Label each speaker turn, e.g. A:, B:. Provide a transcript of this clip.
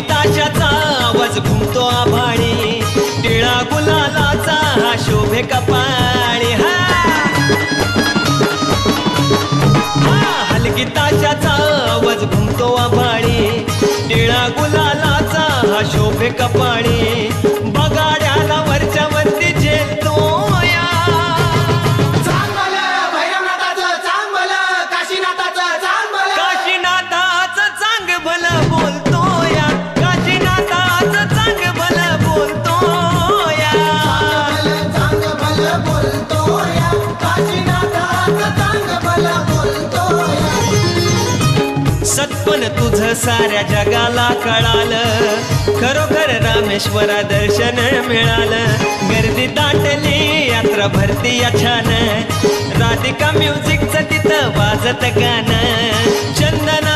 A: ताशाचा आवाज घुमतो आभाळी टिळा गुलालाचा हा शोभे कपाळी. हा! हा हलगीताशाचा आवाज घुमतो आभाळी टिळा गुलालाचा हा शोभे कपाळी. सत्पन तुझं साऱ्या जगाला कळालं. खरोखर रामेश्वरा दर्शन मिळालं. गर्दी दाटली यात्रा भरती या छान राधिका म्युझिकचं तिथं वाजत गाणं. चंदन